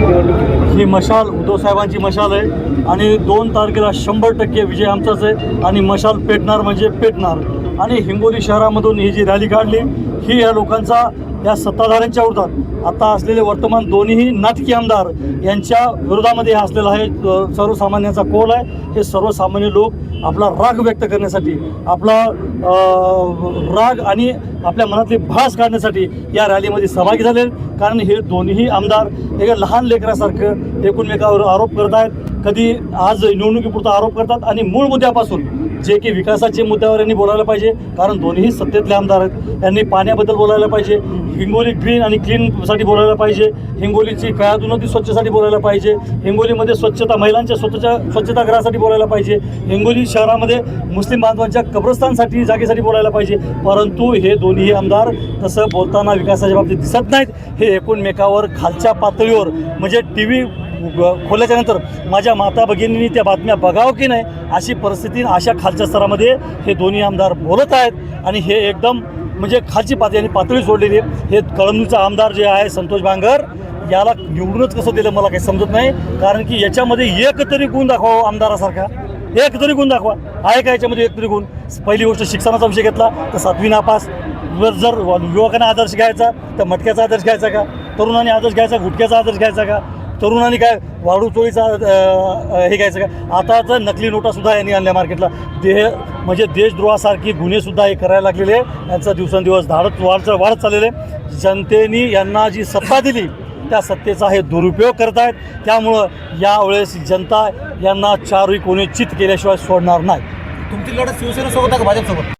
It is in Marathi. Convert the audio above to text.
ही मशाल उद्धव साहेबांची मशाल आहे. आणि दोन तारखेला शंभर टक्के विजय आमचाच आहे. आणि मशाल पेटणार म्हणजे पेटणार. आणि हिंगोली शहरामधून ही जी रॅली काढली ही या लोकांचा या सत्ताधाऱ्यांच्या विरोधात. आता असलेले वर्तमान दोन्ही नाटकी आमदार यांच्या विरोधामध्ये हे असलेला आहे. सर्वसामान्यांचा कोल आहे. हे सर्वसामान्य लोक आपला राग व्यक्त करण्यासाठी आपला राग आणि आपल्या मनातले भास काढण्यासाठी या रॅलीमध्ये सहभागी झाले कारण हे दोन्ही आमदार एका लहान लेकरासारखं एकूणमेकावर आरोप करत आहेत. कधी आज निवडणुकीपुरता आरोप करतात आणि मूळ मुद्द्यापासून जे की विकासाचे मुद्द्यावर यांनी बोलायला पाहिजे. कारण दोन्ही सत्तेतले आमदार आहेत. यांनी पाण्याबद्दल बोलायला पाहिजे. हिंगोली ग्रीन आणि क्लीनसाठी बोलायला पाहिजे. हिंगोलीची कळ्यातून स्वच्छसाठी बोलायला पाहिजे. हिंगोलीमध्ये स्वच्छता महिलांच्या स्वतःच्या स्वच्छतागृहासाठी बोलायला पाहिजे. हिंगोली शहरामध्ये मुस्लिम बांधवांच्या कब्रस्तानसाठी जागेसाठी बोलायला पाहिजे. परंतु हे दोन्ही आमदार तसं बोलताना विकासाच्या बाबतीत दिसत नाहीत. हे एकूणमेकावर खालच्या पातळीवर म्हणजे टी व्ही खोल्याच्या नंतर माझ्या माता भगिनींनी त्या बातम्या बघावं की नाही अशी परिस्थिती अशा खालच्या स्तरामध्ये हे दोन्ही आमदार बोलत आहेत. आणि हे एकदम म्हणजे खालची पातळी आणि पातळी सोडलेली आहे. हे कळंदूचा आमदार जे आहे संतोष बांगर याला निवडूनच कसं दिलं मला काही समजत नाही. कारण की याच्यामध्ये एक तरी गुण दाखवा हो आमदारासारखा. एक तरी गुण दाखवा. आहे का याच्यामध्ये एक तरी गुण? पहिली गोष्ट शिक्षणाचा विषय घेतला तर सातवी नापास. जर युवकांना आदर्श घ्यायचा तर मटक्याचा आदर्श घ्यायचा का? तरुणांनी आदर्श घ्यायचा गुटक्याचा आदर्श घ्यायचा का? तरुणांनी काय वाढू चोळीचा हे घ्यायचं का? आता तर नकली नोटासुद्धा यांनी आणल्या मार्केटला. देह म्हणजे देशद्रोहासारखी गुन्हेसुद्धा हे करायला लागलेले आहे यांचं दिवसेंदिवस धाडत वाढत वाढत चाललेले जनतेनी जनतेने यांना जी सत्ता दिली त्या सत्तेचा हे दुरुपयोग करत आहेत. त्यामुळं यावेळेस जनता यांना चारही कोणी चित केल्याशिवाय सोडणार नाही. तुमची लढत शिवसेनेसोबत आहे का भाजपसोबत?